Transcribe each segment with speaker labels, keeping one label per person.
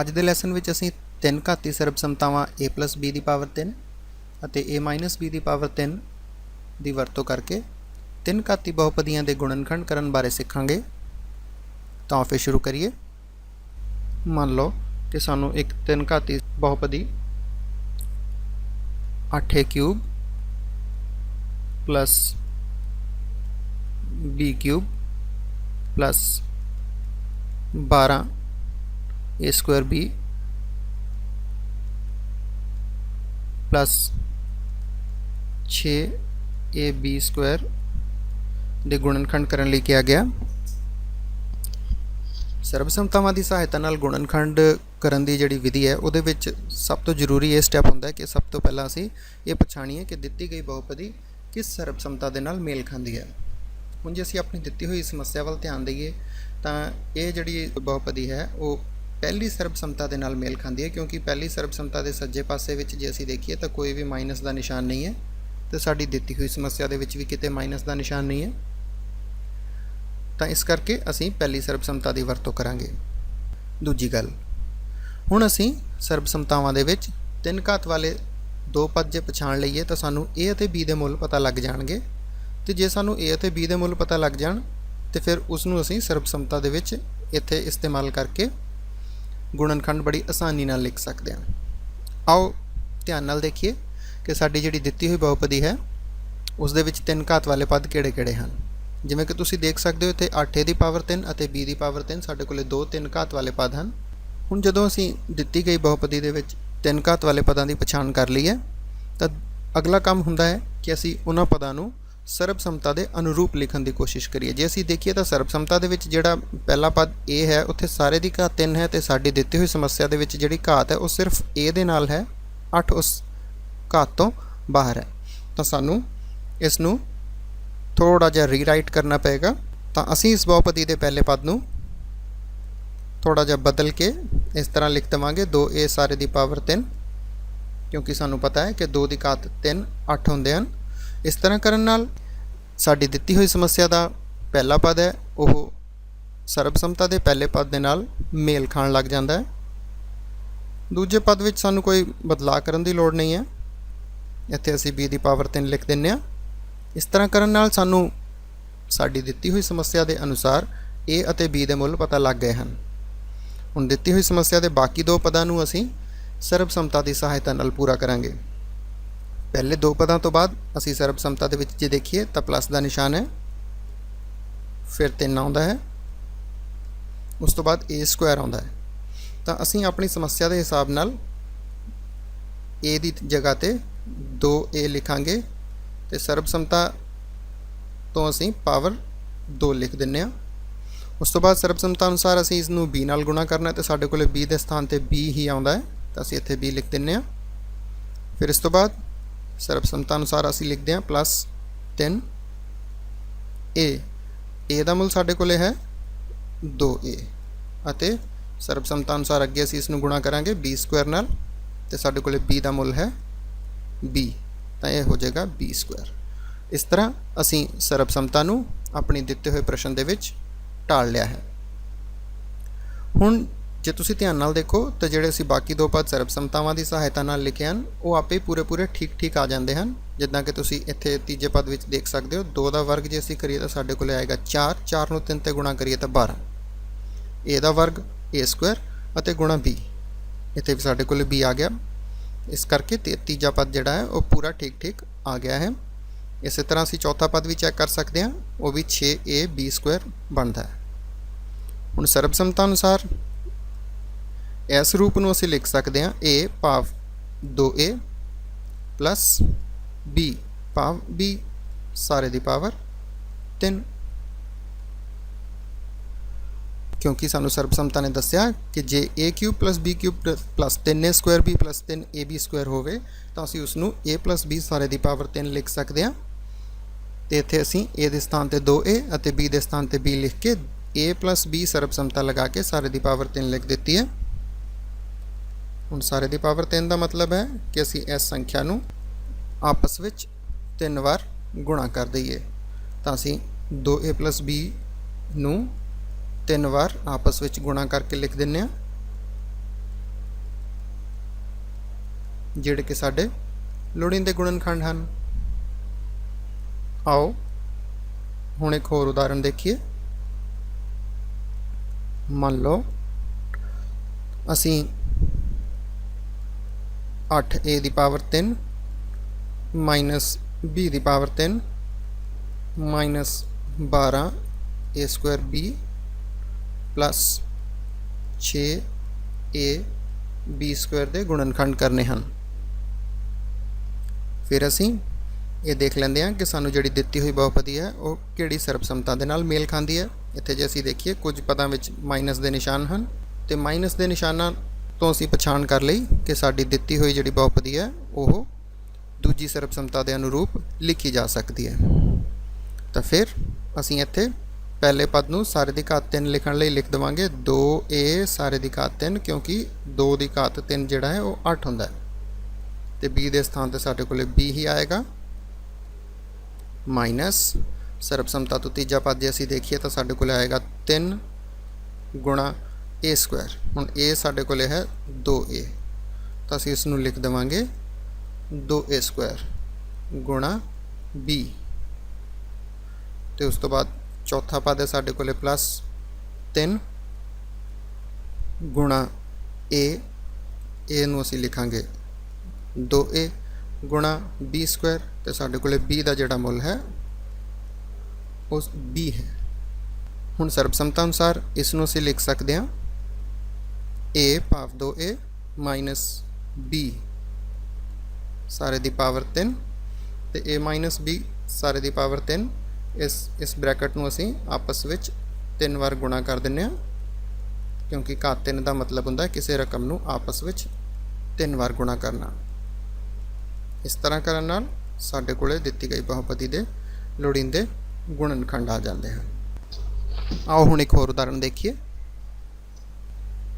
Speaker 1: ਅੱਜ ਦੇ ਲੈਸਨ ਵਿੱਚ ਅਸੀਂ ਤਿੰਨ ਘਾਤੀ ਸਰਬਸੰਮਤਾਵਾਂ a b ਦੀ ਪਾਵਰ 3 ਅਤੇ a b ਦੀ ਪਾਵਰ 3 ਦੀ ਵਰਤੋਂ ਕਰਕੇ ਤਿੰਨ ਘਾਤੀ ਬਹੁਪਦੀਆਂ ਦੇ ਗੁਣਨਖੰਡ ਕਰਨ ਬਾਰੇ ਸਿੱਖਾਂਗੇ। ਤਾਂ ਫਿਰ ਸ਼ੁਰੂ ਕਰੀਏ। ਮੰਨ ਲਓ ਕਿ ਸਾਨੂੰ ਇੱਕ ਤਿੰਨ ਘਾਤੀ ਬਹੁਪਦੀ 8a cube plus b cube plus 12 a square b plus ਛੇ ਏ ਬੀ ਸਕੁਅਰ ਦੇ ਗੁਣਨਖੰਡ ਕਰਨ ਲਈ ਕਿਹਾ ਗਿਆ। ਸਰਬਸੰਮਤਾਵਾਂ ਦੀ ਸਹਾਇਤਾ ਨਾਲ ਗੁਣਨਖੰਡ ਕਰਨ ਦੀ ਜਿਹੜੀ ਵਿਧੀ ਹੈ, ਉਹਦੇ ਵਿੱਚ ਸਭ ਤੋਂ ਜ਼ਰੂਰੀ ਇਹ ਸਟੈਪ ਹੁੰਦਾ ਹੈ ਕਿ ਸਭ ਤੋਂ ਪਹਿਲਾਂ ਅਸੀਂ ਇਹ ਪਛਾਣੀਏ ਕਿ ਦਿੱਤੀ ਗਈ ਬਹੁਪਦੀ ਕਿਸ ਸਰਬਸੰਮਤਾ ਦੇ ਨਾਲ ਮੇਲ ਖਾਂਦੀ ਹੈ। ਹੁਣ ਜੇ ਅਸੀਂ ਆਪਣੀ ਦਿੱਤੀ ਹੋਈ ਸਮੱਸਿਆ ਵੱਲ ਧਿਆਨ ਦਈਏ, ਤਾਂ ਇਹ ਜਿਹੜੀ ਬਹੁਪਦੀ ਹੈ, ਉਹ ਪਹਿਲੀ ਸਰਬਸੰਮਤਾ ਦੇ ਨਾਲ ਮੇਲ ਖਾਂਦੀ ਹੈ, ਕਿਉਂਕਿ ਪਹਿਲੀ ਸਰਬਸੰਮਤਾ ਦੇ ਸੱਜੇ ਪਾਸੇ ਵਿੱਚ ਜੇ ਅਸੀਂ ਦੇਖੀਏ ਤਾਂ ਕੋਈ ਵੀ ਮਾਈਨਸ ਦਾ ਨਿਸ਼ਾਨ ਨਹੀਂ ਹੈ ਤੇ ਸਾਡੀ ਦਿੱਤੀ ਹੋਈ ਸਮੱਸਿਆ ਦੇ ਵਿੱਚ ਵੀ ਕਿਤੇ ਮਾਈਨਸ ਦਾ ਨਿਸ਼ਾਨ ਨਹੀਂ ਹੈ। ਤਾਂ ਇਸ ਕਰਕੇ ਅਸੀਂ ਪਹਿਲੀ ਸਰਬਸੰਮਤਾ ਦੀ ਵਰਤੋਂ ਕਰਾਂਗੇ। ਦੂਜੀ ਗੱਲ, ਹੁਣ ਅਸੀਂ ਸਰਬਸੰਮਤਾਵਾਂ ਦੇ ਵਿੱਚ ਤਿੰਨ ਘਾਤ ਵਾਲੇ ਦੋ ਪਦ ਜੇ ਪਛਾਣ ਲਈਏ ਤਾਂ ਸਾਨੂੰ a ਅਤੇ b ਦੇ ਮੁੱਲ ਪਤਾ ਲੱਗ ਜਾਣਗੇ ਤੇ ਜੇ ਸਾਨੂੰ a ਅਤੇ b ਦੇ ਮੁੱਲ ਪਤਾ ਲੱਗ ਜਾਣ ਤੇ ਫਿਰ ਉਸ ਨੂੰ ਅਸੀਂ ਸਰਬਸੰਮਤਾ ਦੇ ਵਿੱਚ ਇੱਥੇ ਇਸਤੇਮਾਲ ਕਰਕੇ ਗੁਣਨਖੰਡ ਬੜੀ ਆਸਾਨੀ ਨਾਲ ਲਿਖ ਸਕਦੇ ਹਾਂ। ਆਓ ਧਿਆਨ ਨਾਲ ਦੇਖੀਏ ਕਿ ਸਾਡੀ ਜਿਹੜੀ ਦਿੱਤੀ ਹੋਈ ਬਹੁਪਦੀ ਹੈ, ਉਸ ਦੇ ਵਿੱਚ ਤਿੰਨ ਘਾਤ ਵਾਲੇ ਪਦ ਕਿਹੜੇ-ਕਿਹੜੇ ਹਨ? ਜਿਵੇਂ ਕਿ ਤੁਸੀਂ ਦੇਖ ਸਕਦੇ ਹੋ, ਇੱਥੇ 8 ਦੀ ਪਾਵਰ 3 ਅਤੇ b ਦੀ ਪਾਵਰ 3 ਸਾਡੇ ਕੋਲੇ ਦੋ ਤਿੰਨ ਘਾਤ ਵਾਲੇ ਪਦ ਹਨ। ਹੁਣ ਜਦੋਂ ਅਸੀਂ ਦਿੱਤੀ ਗਈ ਬਹੁਪਦੀ ਦੇ ਵਿੱਚ ਤਿੰਨ ਘਾਤ ਵਾਲੇ ਪਦਾਂ ਦੀ ਪਛਾਣ ਕਰ ਲਈ ਹੈ ਤਾਂ ਅਗਲਾ ਕੰਮ ਹੁੰਦਾ ਹੈ ਕਿ ਅਸੀਂ ਉਹਨਾਂ ਪਦਾਂ ਨੂੰ ਸਰਬਸੰਮਤਾ ਦੇ ਅਨੁਰੂਪ ਲਿਖਣ ਦੀ ਕੋਸ਼ਿਸ਼ ਕਰੀਏ। ਜੇ ਅਸੀਂ ਦੇਖੀਏ ਤਾਂ ਸਰਬਸੰਮਤਾ ਦੇ ਵਿੱਚ ਜਿਹੜਾ ਪਹਿਲਾ ਪਦ a ਹੈ, ਉੱਥੇ ਸਾਰੇ ਦੀ ਘਾਤ 3 ਹੈ ਤੇ ਸਾਡੀ ਦਿੱਤੀ ਹੋਈ ਸਮੱਸਿਆ ਦੇ ਵਿੱਚ ਜਿਹੜੀ ਘਾਤ ਹੈ, ਉਹ ਸਿਰਫ a ਦੇ ਨਾਲ ਹੈ 8 ਉਸ ਘਾਤ ਤੋਂ ਬਾਹਰ ਹੈ। ਤਾਂ ਸਾਨੂੰ ਇਸ ਨੂੰ ਥੋੜਾ ਜਿਹਾ ਰੀਰਾਈਟ ਕਰਨਾ ਪਏਗਾ। ਤਾਂ ਅਸੀਂ ਇਸ ਬਹੁਪਦੀ ਦੇ ਪਹਿਲੇ ਪਦ ਨੂੰ ਥੋੜਾ ਜਿਹਾ ਬਦਲ ਕੇ ਇਸ ਤਰ੍ਹਾਂ ਲਿਖ ਦਵਾਂਗੇ। 2a ਸਾਰੇ ਦੀ ਪਾਵਰ 3 ਕਿਉਂਕਿ ਸਾਨੂੰ ਪਤਾ ਹੈ ਕਿ 2 ਦੀ ਘਾਤ 3 8 ਹੁੰਦੇ ਹਨ। ਇਸ ਤਰ੍ਹਾਂ ਕਰਨ ਨਾਲ ਸਾਡੀ ਦਿੱਤੀ ਹੋਈ ਸਮੱਸਿਆ ਦਾ ਪਹਿਲਾ ਪਦ ਹੈ, ਉਹ ਸਰਬਸੰਮਤਾ ਦੇ ਪਹਿਲੇ ਪਦ ਦੇ ਨਾਲ ਮੇਲ ਖਾਣ ਲੱਗ ਜਾਂਦਾ ਹੈ। ਦੂਜੇ ਪਦ ਵਿੱਚ ਸਾਨੂੰ ਕੋਈ ਬਦਲਾਅ ਕਰਨ ਦੀ ਲੋੜ ਨਹੀਂ ਹੈ। ਇੱਥੇ ਅਸੀਂ b ਦੀ ਪਾਵਰ 3 ਲਿਖ ਦਿੰਨੇ ਆ ਇਸ ਤਰ੍ਹਾਂ ਕਰਨ ਨਾਲ ਸਾਨੂੰ ਸਾਡੀ ਦਿੱਤੀ ਹੋਈ ਸਮੱਸਿਆ ਦੇ ਅਨੁਸਾਰ a ਅਤੇ b ਦੇ ਮੁੱਲ ਪਤਾ ਲੱਗ ਗਏ ਹਨ। ਹੁਣ ਦਿੱਤੀ ਹੋਈ ਸਮੱਸਿਆ ਦੇ ਬਾਕੀ ਦੋ ਪਦਾਂ ਨੂੰ ਅਸੀਂ ਸਰਬਸੰਮਤਾ ਦੀ ਸਹਾਇਤਾ ਨਾਲ ਪੂਰਾ ਕਰਾਂਗੇ। ਪਹਿਲੇ ਦੋ ਪਦਾਂ ਤੋਂ ਬਾਅਦ ਅਸੀਂ ਸਰਬਸੰਮਤਾ ਦੇ ਵਿੱਚ ਜੇ ਦੇਖੀਏ ਤਾਂ ਪਲੱਸ ਦਾ ਨਿਸ਼ਾਨ ਹੈ। ਫਿਰ 3 ਆਉਂਦਾ ਹੈ। ਉਸ ਤੋਂ ਬਾਅਦ a ਸਕੁਅਰ ਆਉਂਦਾ ਹੈ। ਤਾਂ ਅਸੀਂ ਆਪਣੀ ਸਮੱਸਿਆ ਦੇ ਹਿਸਾਬ ਨਾਲ a ਦੀ ਜਗ੍ਹਾ ਤੇ 2a ਲਿਖਾਂਗੇ ਤੇ ਸਰਬਸੰਮਤਾ ਤੋਂ ਅਸੀਂ ਪਾਵਰ 2 ਲਿਖ ਦਿੰਨੇ ਆ ਉਸ ਤੋਂ ਬਾਅਦ ਸਰਬਸੰਮਤਾ ਅਨੁਸਾਰ ਅਸੀਂ ਇਸ ਨੂੰ b ਨਾਲ ਗੁਣਾ ਕਰਨਾ ਹੈ ਤੇ ਸਾਡੇ ਕੋਲੇ b ਦੇ ਸਥਾਨ ਤੇ b ਹੀ ਆਉਂਦਾ ਹੈ। ਤਾਂ ਅਸੀਂ ਇੱਥੇ b ਲਿਖ ਦਿੰਨੇ ਆ ਫਿਰ ਇਸ ਤੋਂ ਬਾਅਦ ਸਰਬਸੰਮਤਾ ਅਨੁਸਾਰ ਅਸੀਂ ਲਿਖਦੇ ਹਾਂ ਪਲੱਸ 3 a a ਦਾ ਮੁੱਲ ਸਾਡੇ ਕੋਲੇ ਹੈ 2a ਅਤੇ ਸਰਬਸੰਮਤਾ ਅਨੁਸਾਰ ਅੱਗੇ ਅਸੀਂ ਇਸ ਨੂੰ ਗੁਣਾ ਕਰਾਂਗੇ b ਸਕੁਅਰ ਨਾਲ, ਤੇ ਸਾਡੇ ਕੋਲੇ b ਦਾ ਮੁੱਲ ਹੈ b ਤਾਂ ਇਹ ਹੋ ਜਾਏਗਾ b ਸਕੁਅਰ ਇਸ ਤਰ੍ਹਾਂ ਅਸੀਂ ਸਰਬਸੰਮਤਾ ਨੂੰ ਆਪਣੀ ਦਿੱਤੇ ਹੋਏ ਪ੍ਰਸ਼ਨ ਦੇ ਵਿੱਚ ਢਾਲ ਲਿਆ ਹੈ। ਹੁਣ ਜੇ ਤੁਸੀਂ ਧਿਆਨ ਨਾਲ ਦੇਖੋ, ਤਾਂ ਜਿਹੜੇ ਅਸੀਂ ਬਾਕੀ ਦੋ ਪਦ ਸਰਬਸੰਮਤਾਵਾਂ ਦੀ ਸਹਾਇਤਾ ਨਾਲ ਲਿਖੇ ਹਨ, ਉਹ ਆਪੇ ਪੂਰੇ ਪੂਰੇ ਠੀਕ ਠੀਕ ਆ ਜਾਂਦੇ ਹਨ। ਜਿੱਦਾਂ ਕਿ ਤੁਸੀਂ ਇੱਥੇ ਤੀਜੇ ਪਦ ਵਿੱਚ ਦੇਖ ਸਕਦੇ ਹੋ 2 ਦਾ ਵਰਗ ਜੇ ਅਸੀਂ ਕਰੀਏ ਤਾਂ ਸਾਡੇ ਕੋਲ ਆਏਗਾ 4 4 ਨੂੰ 3 ਤੇ ਗੁਣਾ ਕਰੀਏ ਤਾਂ 12 a ਦਾ ਵਰਗ, a ਸਕੁਅਰ ਅਤੇ ਗੁਣਾ b ਇੱਥੇ ਵੀ ਸਾਡੇ ਕੋਲ b ਆ ਗਿਆ। ਇਸ ਕਰਕੇ ਤੇ ਤੀਜਾ ਪਦ ਜਿਹੜਾ ਹੈ, ਉਹ ਪੂਰਾ ਠੀਕ ਠੀਕ ਆ ਗਿਆ ਹੈ। ਇਸੇ ਤਰ੍ਹਾਂ ਅਸੀਂ ਚੌਥਾ ਪਦ ਵੀ ਚੈੱਕ ਕਰ ਸਕਦੇ ਹਾਂ, ਉਹ ਵੀ 6a b ਸਕੁਅਰ ਬਣਦਾ ਹੈ। ਹੁਣ ਸਰਬਸੰਮਤਾ ਅਨੁਸਾਰ ਇਸ ਰੂਪ ਨੂੰ ਅਸੀਂ ਲਿਖ ਸਕਦੇ ਹਾਂ a ਭਾਵ 2a ਪਲੱਸ b ਭਾਵ b, ਸਾਰੇ ਦੀ ਪਾਵਰ 3 ਕਿਉਂਕਿ ਸਾਨੂੰ ਸਰਬਸੰਮਤਾ ਨੇ ਦੱਸਿਆ ਕਿ ਜੇ a cube plus b cube plus 3a square b plus 3ab square ਹੋਵੇ, ਤਾਂ ਅਸੀਂ ਉਸ ਨੂੰ a ਪਲੱਸ b ਸਾਰੇ ਦੀ ਪਾਵਰ 3 ਲਿਖ ਸਕਦੇ ਹਾਂ। ਤੇ ਇੱਥੇ ਅਸੀਂ a ਦੇ ਸਥਾਨ ਤੇ 2a ਅਤੇ b ਦੇ ਸਥਾਨ ਤੇ b ਲਿਖ ਕੇ a ਪਲੱਸ b ਸਰਬਸੰਮਤਾ ਲਗਾ ਕੇ ਸਾਰੇ ਦੀ ਪਾਵਰ 3 ਲਿਖ ਦਿੱਤੀ ਹੈ। ਹੁਣ ਸਾਰੇ ਦੀ ਪਾਵਰ 3 ਦਾ ਮਤਲਬ ਹੈ ਕਿ ਅਸੀਂ ਇਸ ਸੰਖਿਆ ਨੂੰ ਆਪਸ ਵਿੱਚ ਤਿੰਨ ਵਾਰ ਗੁਣਾ ਕਰ ਦਈਏ। ਤਾਂ ਅਸੀਂ 2a b ਨੂੰ ਤਿੰਨ ਵਾਰ ਆਪਸ ਵਿੱਚ ਗੁਣਾ ਕਰਕੇ ਲਿਖ ਦਿੰਨੇ ਆ ਜਿਹੜੇ ਕਿ ਸਾਡੇ ਲੋੜੀਂਦੇ ਗੁਣਨਖੰਡ ਹਨ। ਆਓ ਹੁਣ ਇੱਕ ਹੋਰ ਉਦਾਹਰਣ ਦੇਖੀਏ। ਮੰਨ ਲਓ, ਅਸੀਂ 8a ਦੀ power 3 minus b the power 3 minus 12 a square b plus 6 a b square ਦੇ ਗੁਣਨਖੰਡ ਕਰਨੇ ਹਨ। ਫਿਰ ਅਸੀਂ ਇਹ ਦੇਖ ਲੈਂਦੇ ਹਾਂ ਕਿ ਸਾਨੂੰ ਜਿਹੜੀ ਦਿੱਤੀ ਹੋਈ ਬਹੁਪਦੀ ਹੈ, ਉਹ ਕਿਹੜੀ ਸਰਬਸੰਮਤਾ ਦੇ ਨਾਲ ਮੇਲ ਖਾਂਦੀ ਹੈ। ਇੱਥੇ ਜੇ ਅਸੀਂ ਦੇਖੀਏ, ਕੁਝ ਪਦਾਂ ਵਿੱਚ ਮਾਈਨਸ ਦੇ ਨਿਸ਼ਾਨ ਹਨ ਤੇ ਮਾਈਨਸ ਦੇ ਨਿਸ਼ਾਨਾਂ ਤੋਂ ਅਸੀਂ ਪਛਾਣ ਕਰ ਲਈ ਕਿ ਸਾਡੀ ਦਿੱਤੀ ਹੋਈ ਜਿਹੜੀ ਬਹੁਪਦੀ ਹੈ, ਉਹ ਦੂਜੀ ਸਰਬਸੰਮਤਾ ਦੇ ਅਨੁਰੂਪ ਲਿਖੀ ਜਾ ਸਕਦੀ ਹੈ। ਤਾਂ ਫਿਰ ਅਸੀਂ ਇੱਥੇ ਪਹਿਲੇ ਪਦ ਨੂੰ ਸਾਰੇ ਦੀ ਘਾਤ 3 ਲਿਖਣ ਲਈ ਲਿਖ ਦਵਾਂਗੇ। 2a ਸਾਰੇ ਦੀ ਘਾਤ 3 ਕਿਉਂਕਿ 2 ਦੀ ਘਾਤ 3 ਜਿਹੜਾ ਹੈ, ਉਹ 8 ਹੁੰਦਾ ਹੈ। ਤੇ b ਦੇ ਸਥਾਨ ਤੇ ਸਾਡੇ ਕੋਲੇ b ਹੀ ਆਏਗਾ। ਮਾਈਨਸ ਸਰਬਸੰਮਤਾ ਤੋਂ ਤੀਜਾ ਪਦ ਜੇ ਅਸੀਂ ਦੇਖੀਏ ਤਾਂ ਸਾਡੇ ਕੋਲ ਆਏਗਾ 3 ਗੁਣਾ a ਸਕੁਅਰ ਹੁਣ a ਸਾਡੇ ਕੋਲੇ ਹੈ 2a ਤਾਂ ਅਸੀਂ ਇਸ ਨੂੰ ਲਿਖ ਦੇਵਾਂਗੇ 2a ਸਕੁਅਰ ਗੁਣਾ b ਤੇ ਉਸ ਤੋਂ ਬਾਅਦ ਚੌਥਾ ਪਦ ਹੈ ਸਾਡੇ ਕੋਲੇ ਪਲੱਸ 3 ਗੁਣਾ a a ਨੂੰ ਅਸੀਂ ਲਿਖਾਂਗੇ 2a ਗੁਣਾ b ਸਕੁਅਰ ਤੇ ਸਾਡੇ ਕੋਲੇ b ਦਾ ਜਿਹੜਾ ਮੁੱਲ ਹੈ, ਉਸ b ਹੈ। ਹੁਣ ਸਰਬਸੰਮਤਾ ਅਨੁਸਾਰ ਇਸ ਨੂੰ ਅਸੀਂ ਲਿਖ ਸਕਦੇ ਹਾਂ a ਭਾਵ 2a ਮਾਈਨਸ b, ਸਾਰੇ ਦੀ ਪਾਵਰ 3 ਤੇ a ਮਾਈਨਸ b, ਸਾਰੇ ਦੀ ਪਾਵਰ 3 ਇਸ ਇਸ ਬ੍ਰੈਕਟ ਨੂੰ ਅਸੀਂ ਆਪਸ ਵਿੱਚ ਤਿੰਨ ਵਾਰ ਗੁਣਾ ਕਰ ਦਿੰਨੇ ਆ ਕਿਉਂਕਿ ਘਾਤ 3 ਦਾ ਮਤਲਬ ਹੁੰਦਾ ਕਿਸੇ ਰਕਮ ਨੂੰ ਆਪਸ ਵਿੱਚ ਤਿੰਨ ਵਾਰ ਗੁਣਾ ਕਰਨਾ। ਇਸ ਤਰ੍ਹਾਂ ਕਰਨ ਨਾਲ ਸਾਡੇ ਕੋਲੇ ਦਿੱਤੀ ਗਈ ਬਹੁਪਤੀ ਦੇ ਲੋੜੀਂਦੇ ਗੁਣਨਖੰਡ ਆ ਜਾਂਦੇ ਹਨ। ਆਓ ਹੁਣ ਇੱਕ ਹੋਰ ਉਦਾਹਰਨ ਦੇਖੀਏ।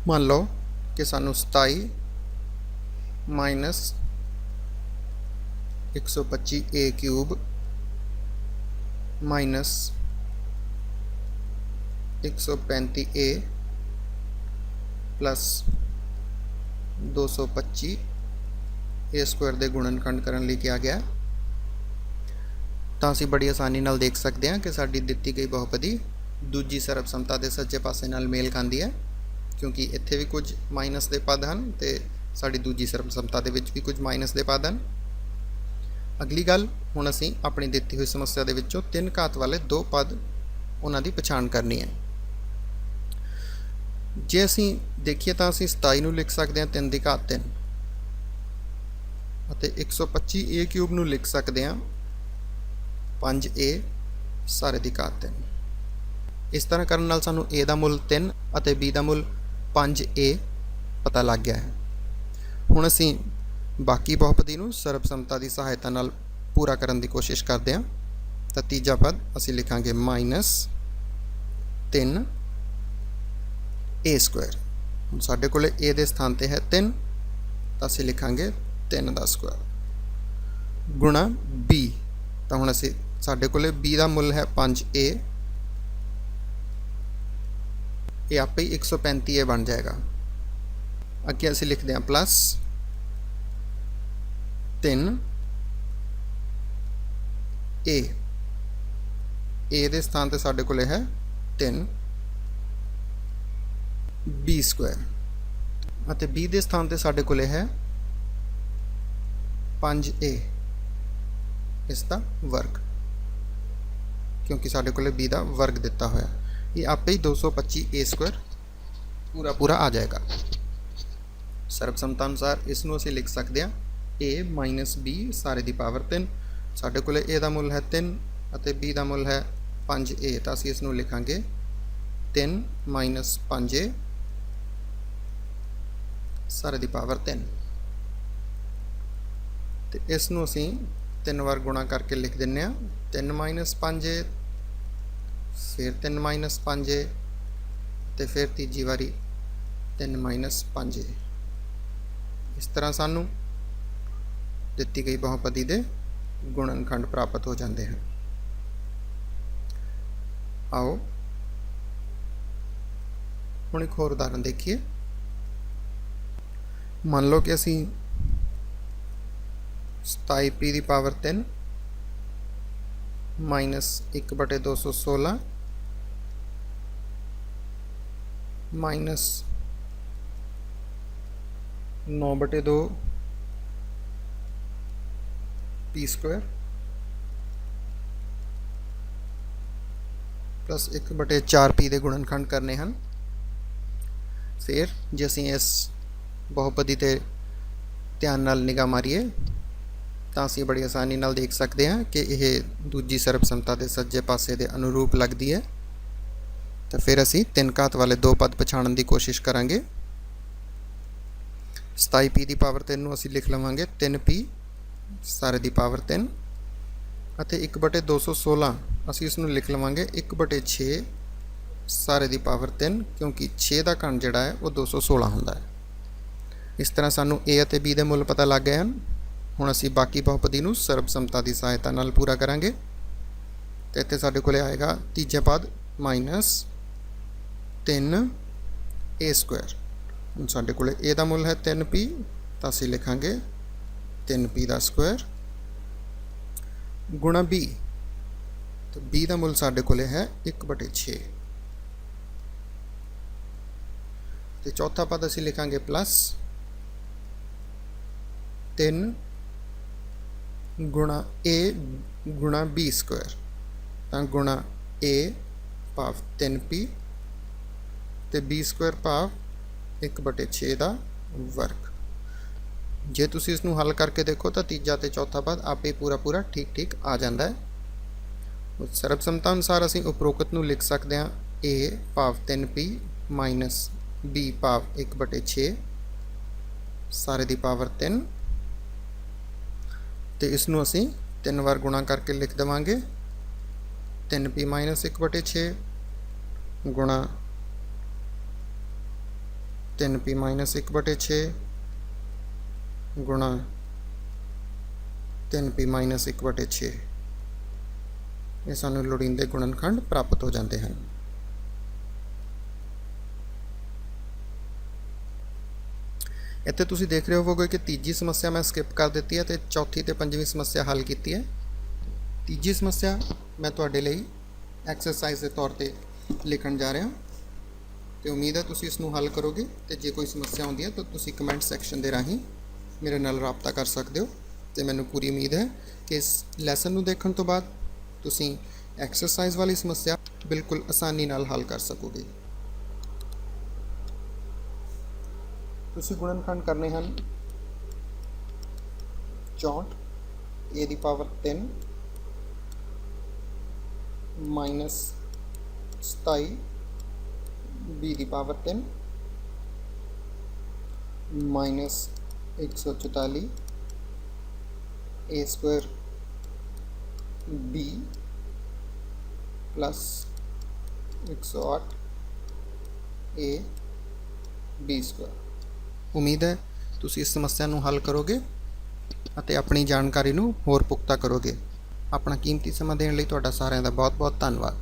Speaker 1: ਮੰਨ ਲਓ ਕਿ ਸਾਨੂੰ 27 minus 125a cube minus 135a plus 225 a square ਦੇ ਗੁਣਨਖੰਡ ਕਰਨ ਲਈ ਕਿਹਾ ਗਿਆ। ਤਾਂ ਅਸੀਂ ਬੜੀ ਆਸਾਨੀ ਨਾਲ ਦੇਖ ਸਕਦੇ ਹਾਂ ਕਿ ਸਾਡੀ ਦਿੱਤੀ ਗਈ ਬਹੁਪਦੀ ਦੂਜੀ ਸਰਬਸੰਮਤਾ ਦੇ ਸੱਜੇ ਪਾਸੇ ਨਾਲ ਮੇਲ ਖਾਂਦੀ ਹੈ। ਕਿਉਂਕਿ ਇੱਥੇ ਵੀ ਕੁਝ ਮਾਈਨਸ ਦੇ ਪਦ ਹਨ ਤੇ ਸਾਡੀ ਦੂਜੀ ਸਰਬਸੰਮਤਾ ਦੇ ਵਿੱਚ ਵੀ ਕੁਝ ਮਾਈਨਸ ਦੇ ਪਦ ਹਨ। ਅਗਲੀ ਗੱਲ, ਹੁਣ ਅਸੀਂ ਆਪਣੀ ਦਿੱਤੀ ਹੋਈ ਸਮੱਸਿਆ ਦੇ ਵਿੱਚੋਂ ਤਿੰਨ ਘਾਤ ਵਾਲੇ ਦੋ ਪਦ ਉਹਨਾਂ ਦੀ ਪਛਾਣ ਕਰਨੀ ਹੈ। ਜੇ ਅਸੀਂ ਦੇਖੀਏ ਤਾਂ ਅਸੀਂ 27 ਨੂੰ ਲਿਖ ਸਕਦੇ ਹਾਂ 3 ਦੀ ਘਾਤ 3 ਅਤੇ 125a ਕਿਊਬ ਨੂੰ ਲਿਖ ਸਕਦੇ ਹਾਂ 5a ਸਾਰੇ ਦੀ ਘਾਤ 3 ਇਸ ਤਰ੍ਹਾਂ ਕਰਨ ਨਾਲ ਸਾਨੂੰ a ਦਾ ਮੁੱਲ 3 ਅਤੇ b ਦਾ ਮੁੱਲ 5a ਪਤਾ ਲੱਗ ਗਿਆ ਹੈ। ਹੁਣ ਅਸੀਂ ਬਾਕੀ ਬਹੁਪਦੀ ਨੂੰ ਸਰਬਸੰਮਤਾ ਦੀ ਸਹਾਇਤਾ ਨਾਲ ਪੂਰਾ ਕਰਨ ਦੀ ਕੋਸ਼ਿਸ਼ ਕਰਦੇ ਹਾਂ। ਤਾਂ ਤੀਜਾ ਪਦ ਅਸੀਂ ਲਿਖਾਂਗੇ ਮਾਈਨਸ 3 a ਸਕੁਅਰ। ਹੁਣ ਸਾਡੇ ਕੋਲੇ a ਦੇ ਸਥਾਨ ਤੇ ਹੈ 3 ਤਾਂ ਅਸੀਂ ਲਿਖਾਂਗੇ 3 ਦਾ ਸਕੁਅਰ। ਗੁਣਾ b ਤਾਂ ਹੁਣ ਅਸੀਂ ਸਾਡੇ ਕੋਲੇ b ਦਾ ਮੁੱਲ ਹੈ 5a ਇਹ ਆਪੇ ਹੀ 135a ਬਣ ਜਾਏਗਾ। ਅੱਗੇ ਅਸੀਂ ਲਿਖਦੇ ਹਾਂ ਪਲੱਸ 3 a a ਦੇ ਸਥਾਨ ਤੇ ਸਾਡੇ ਕੋਲੇ ਹੈ 3 b ਸਕੁਅਰ ਅਤੇ b ਦੇ ਸਥਾਨ ਤੇ ਸਾਡੇ ਕੋਲੇ ਹੈ 5a ਇਸ ਦਾ ਵਰਗ। ਕਿਉਂਕਿ ਸਾਡੇ ਕੋਲੇ b ਦਾ ਵਰਗ ਦਿੱਤਾ ਹੋਇਆ। ਇਹ ਆਪੇ ਹੀ 225a ਸਕੁਅਰ ਪੂਰਾ ਪੂਰਾ ਆ ਜਾਏਗਾ ਸਰਬਸੰਮਤਾ ਅਨੁਸਾਰ ਇਸ ਨੂੰ ਅਸੀਂ ਲਿਖ ਸਕਦੇ ਹਾਂ a b ਸਾਰੇ ਦੀ ਪਾਵਰ 3 ਸਾਡੇ ਕੋਲੇ a ਦਾ ਮੁੱਲ ਹੈ 3 ਅਤੇ b ਦਾ ਮੁੱਲ ਹੈ 5a ਤਾਂ ਅਸੀਂ ਇਸ ਨੂੰ ਲਿਖਾਂਗੇ 3 5a ਸਾਰੇ ਦੀ ਪਾਵਰ 3 ਤੇ ਇਸ ਨੂੰ ਅਸੀਂ ਤਿੰਨ ਵਾਰ ਗੁਣਾ ਕਰਕੇ ਲਿਖ ਦਿੰਨੇ ਆ 3 5a ਫਿਰ 3 5a ਤੇ ਫਿਰ ਤੀਜੀ ਵਾਰੀ 3 5a ਇਸ ਤਰ੍ਹਾਂ ਸਾਨੂੰ ਦਿੱਤੀ ਗਈ ਬਹੁਪਦੀ ਦੇ ਗੁਣਨਖੰਡ ਪ੍ਰਾਪਤ ਹੋ ਜਾਂਦੇ ਹਨ। ਆਓ ਹੁਣ ਇੱਕ ਹੋਰ ਉਦਾਹਰਨ ਦੇਖੀਏ। ਮੰਨ ਲਓ ਕਿ ਅਸੀਂ 27p ਦੀ ਪਾਵਰ 3 ਮਾਈਨਸ 1 ਬਟੇ 216 ਮਾਈਨਸ 9 ਬਟੇ 2 p ਸਕੁਅਰ, ਪਲੱਸ 1 ਬਟੇ 4p ਦੇ ਗੁਣਨਖੰਡ ਕਰਨੇ ਹਨ। ਫਿਰ ਜੇ ਅਸੀਂ ਇਸ ਬਹੁਪਦੀ ਤੇ ਧਿਆਨ ਨਾਲ ਨਿਗਾਹ ਮਾਰੀਏ ਤਾਂ ਅਸੀਂ ਬੜੀ ਆਸਾਨੀ ਨਾਲ ਦੇਖ ਸਕਦੇ ਹਾਂ ਕਿ ਇਹ ਦੂਜੀ ਸਰਬਸੰਮਤਾ ਦੇ ਸੱਜੇ ਪਾਸੇ ਦੇ ਅਨੁਰੂਪ ਲੱਗਦੀ ਹੈ। ਤਾਂ ਫਿਰ ਅਸੀਂ ਤਿੰਨ ਘਾਤ ਵਾਲੇ ਦੋ ਪਦ ਪਛਾਣਨ ਦੀ ਕੋਸ਼ਿਸ਼ ਕਰਾਂਗੇ। 27p ਦੀ ਪਾਵਰ 3 ਨੂੰ ਅਸੀਂ ਲਿਖ ਲਵਾਂਗੇ। 3p ਸਾਰੇ ਦੀ ਪਾਵਰ 3 ਅਤੇ 1/216 ਅਸੀਂ ਇਸ ਨੂੰ ਲਿਖ ਲਵਾਂਗੇ। 1/6 ਸਾਰੇ ਦੀ ਪਾਵਰ 3 ਕਿਉਂਕਿ 6 ਦਾ ਘਣ ਜਿਹੜਾ ਹੈ ਉਹ 216 ਹੁੰਦਾ ਹੈ। ਇਸ ਤਰ੍ਹਾਂ ਸਾਨੂੰ a ਅਤੇ b ਦੇ ਮੁੱਲ ਪਤਾ ਲੱਗ ਗਏ ਹਨ। ਹੁਣ ਅਸੀਂ ਬਾਕੀ ਬਹੁਪਦੀ ਨੂੰ ਸਰਬਸੰਮਤਾ ਦੀ ਸਹਾਇਤਾ ਨਾਲ ਪੂਰਾ ਕਰਾਂਗੇ। ਤੇ ਇੱਥੇ ਸਾਡੇ ਕੋਲੇ ਆਏਗਾ ਤੀਜਾ ਪਦ ਮਾਈਨਸ 3 a ਸਕੁਅਰ ਹੁਣ ਸਾਡੇ ਕੋਲੇ a ਦਾ ਮੁੱਲ ਹੈ 3p ਤਾਂ ਅਸੀਂ ਲਿਖਾਂਗੇ 3p ਦਾ ਸਕੁਅਰ ਗੁਣਾ b ਤਾਂ b ਦਾ ਮੁੱਲ ਸਾਡੇ ਕੋਲੇ ਹੈ 1/6 ਤੇ ਚੌਥਾ ਪਦ ਅਸੀਂ ਲਿਖਾਂਗੇ ਪਲੱਸ 3 ਗੁਣਾ a ਗੁਣਾ b ਸਕੁਅਰ ਤਾਂ ਗੁਣਾ a ਭਾਵ 3p ਤੇ b ਸਕੁਅਰ ਭਾਵ 1/6 ਦਾ ਵਰਗ। ਜੇ ਤੁਸੀਂ ਇਸ ਨੂੰ ਹੱਲ ਕਰਕੇ ਦੇਖੋ ਤਾਂ ਤੀਜਾ ਤੇ ਚੌਥਾ ਪਦ ਆਪੇ ਪੂਰਾ ਪੂਰਾ ਠੀਕ ਠੀਕ ਆ ਜਾਂਦਾ ਹੈ। ਉਸ ਸਰਬਸੰਮਤਾ ਅਨੁਸਾਰ ਅਸੀਂ ਉਪਰੋਕਤ ਨੂੰ ਲਿਖ ਸਕਦੇ ਹਾਂ a ਭਾਵ 3p ਮਾਈਨਸ b ਭਾਵ 1/6 ਸਾਰੇ ਦੀ ਪਾਵਰ 3 ਤੇ ਇਸ ਨੂੰ ਅਸੀਂ ਤਿੰਨ ਵਾਰ ਗੁਣਾ ਕਰਕੇ ਲਿਖ ਦੇਵਾਂਗੇ। 3p 1/6 ਗੁਣਾ 3p 1/6 ਗੁਣਾ 3p 1/6 ਇਹ ਸਾਨੂੰ ਲੋੜੀਂਦੇ ਗੁਣਨਖੰਡ ਪ੍ਰਾਪਤ ਹੋ ਜਾਂਦੇ ਹਨ। ਇੱਥੇ ਤੁਸੀਂ ਦੇਖ ਰਹੇ ਹੋਵੋਗੇ ਕਿ ਤੀਜੀ ਸਮੱਸਿਆ ਮੈਂ ਸਕਿਪ ਕਰ ਦਿੱਤੀ ਹੈ ਤੇ ਚੌਥੀ ਤੇ ਪੰਜਵੀਂ ਸਮੱਸਿਆ ਹੱਲ ਕੀਤੀ ਹੈ। ਤੀਜੀ ਸਮੱਸਿਆ ਮੈਂ ਤੁਹਾਡੇ ਲਈ ਐਕਸਰਸਾਈਜ਼ ਦੇ ਤੌਰ ਤੇ ਲਿਖਣ ਜਾ ਰਿਹਾ। ਤੇ ਉਮੀਦ ਹੈ ਤੁਸੀਂ ਇਸ ਨੂੰ ਹੱਲ ਕਰੋਗੇ ਤੇ ਜੇ ਕੋਈ ਸਮੱਸਿਆ ਆਉਂਦੀ ਹੈ ਤਾਂ ਤੁਸੀਂ ਕਮੈਂਟ ਸੈਕਸ਼ਨ ਦੇ ਰਾਹੀਂ ਮੇਰੇ ਨਾਲ ਰਾਬਤਾ ਕਰ ਸਕਦੇ ਹੋ। ਤੇ ਮੈਨੂੰ ਪੂਰੀ ਉਮੀਦ ਹੈ ਕਿ ਇਸ ਲੈਸਨ ਨੂੰ ਦੇਖਣ ਤੋਂ ਬਾਅਦ ਤੁਸੀਂ ਐਕਸਰਸਾਈਜ਼ ਵਾਲੀ ਸਮੱਸਿਆ ਬਿਲਕੁਲ ਆਸਾਨੀ ਨਾਲ ਹੱਲ ਕਰ ਸਕੋਗੇ। ਤੁਸੀਂ ਗੁਣਨਖੰਡ ਕਰਨੇ ਹਨ। 64 a ਦੀ power 3 minus 27 b the power 3 minus 144 a square b plus 108 a b square ਉਮੀਦ ਹੈ ਤੁਸੀਂ ਇਸ ਸਮੱਸਿਆ ਨੂੰ ਹੱਲ ਕਰੋਗੇ ਅਤੇ ਆਪਣੀ ਜਾਣਕਾਰੀ ਨੂੰ ਹੋਰ ਪੁਖਤਾ ਕਰੋਗੇ। ਆਪਣਾ ਕੀਮਤੀ ਸਮਾਂ ਦੇਣ ਲਈ ਤੁਹਾਡਾ ਸਾਰਿਆਂ ਦਾ ਬਹੁਤ-ਬਹੁਤ ਧੰਨਵਾਦ।